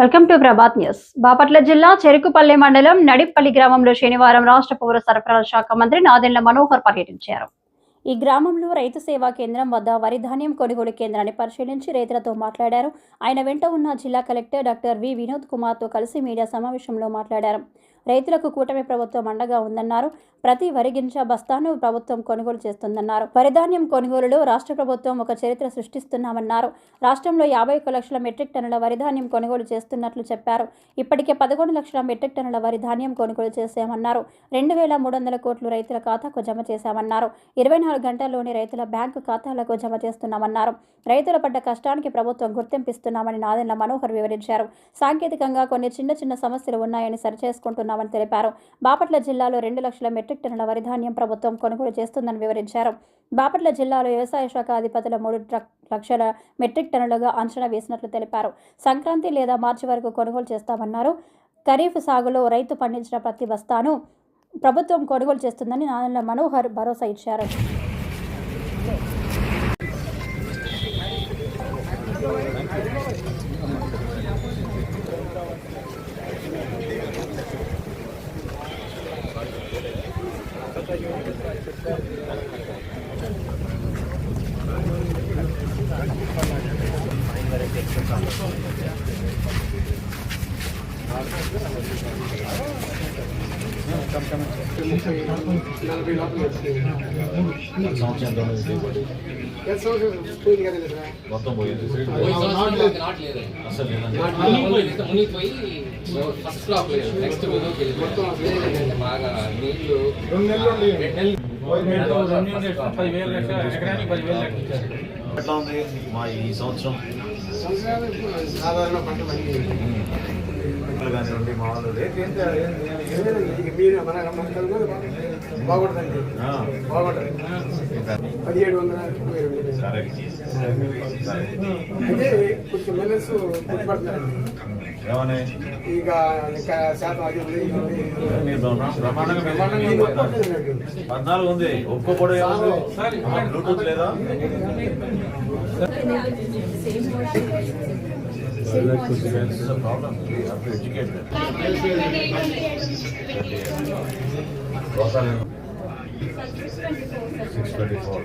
Welcome to Prabhat news. Bapatla జిల్లా చెరుకుపల్లి మండలం నడిపల్లి గ్రామంలో శనివారం రాష్ట్ర పౌర సరఫరాల శాఖ మంత్రి నాదెండ్ల మనోహర్ పర్యటించారు. ఈ గ్రామంలో రైతు సేవా కేంద్రం వద్ద వరి ధాన్యం కొనుగోలు కేంద్రాన్ని పరిశీలించి రైతులతో మాట్లాడారు. ఆయన వెంట ఉన్న జిల్లా కలెక్టర్ డాక్టర్ వి వినోద్ కుమార్తో కలిసి మీడియా సమావేశంలో మాట్లాడారు. రైతులకు కూటమి ప్రభుత్వం అండగా ఉందన్నారు. ప్రతి వరి గింజ బస్తాను ప్రభుత్వం కొనుగోలు చేస్తుందన్నారు. వరిధాన్యం కొనుగోలులో రాష్ట్ర ప్రభుత్వం ఒక చరిత్ర సృష్టిస్తున్నామన్నారు. రాష్ట్రంలో యాభై ఒక లక్షల మెట్రిక్ టన్నుల వరిధాన్యం కొనుగోలు చేస్తున్నట్లు చెప్పారు. ఇప్పటికే పదకొండు లక్షల మెట్రిక్ టన్నుల వరిధాన్యం కొనుగోలు చేశామన్నారు. రెండు వేల మూడు వందల కోట్లు రైతుల ఖాతాకు జమ చేశామన్నారు. ఇరవై నాలుగు గంటల్లోనే రైతుల బ్యాంకు ఖాతాలకు జమ చేస్తున్నామన్నారు. రైతుల పడ్డ కష్టానికి ప్రభుత్వం గుర్తింపిస్తున్నామని నాదెండ్ల మనోహర్ వివరించారు. సాంకేతికంగా కొన్ని చిన్న చిన్న సమస్యలు ఉన్నాయని చేస్తున్నామని తెలిపారు. బాపట్ల జిల్లాలో రెండు లక్షల మెట్రిక్ టన్నుల వరి ధాన్యం ప్రభుత్వం కొనుగోలు చేస్తుందని వివరించారు. బాపట్ల జిల్లాలో వ్యవసాయ శాఖ అధిపతుల మూడు లక్షల మెట్రిక్ టన్నులుగా అంచనా వేసినట్లు తెలిపారు. సంక్రాంతి లేదా మార్చి వరకు కొనుగోలు చేస్తామన్నారు. ఖరీఫ్ సాగులో రైతు పండించిన ప్రతి బస్తాను ప్రభుత్వం కొనుగోలు చేస్తుందని నాదెండ్ల మనోహర్ భరోసా ఇచ్చారు. సంవత్సరం తొమ్మిది మొత్తం పోయింది. అసలు లేదండి మునిగిపోయి ఫస్ట్ క్లాప్ లేదు. నెక్స్ట్ బాగా నీళ్ళు ఎట్లా ఉంది మా ఈ సంవత్సరం సాధారణ పంట కానివ్వండి? మీరు మన బాగుంటుందండి బాగుంటుంది పదిహేడు వందల. అయితే కొంచెం మెల్లెస్ పుట్టుపడుతున్నారండి ఇక. పద్నాలుగు ఉంది. ఒక్కో కూడా బ్లూటూత్ లేదా? Six twenty four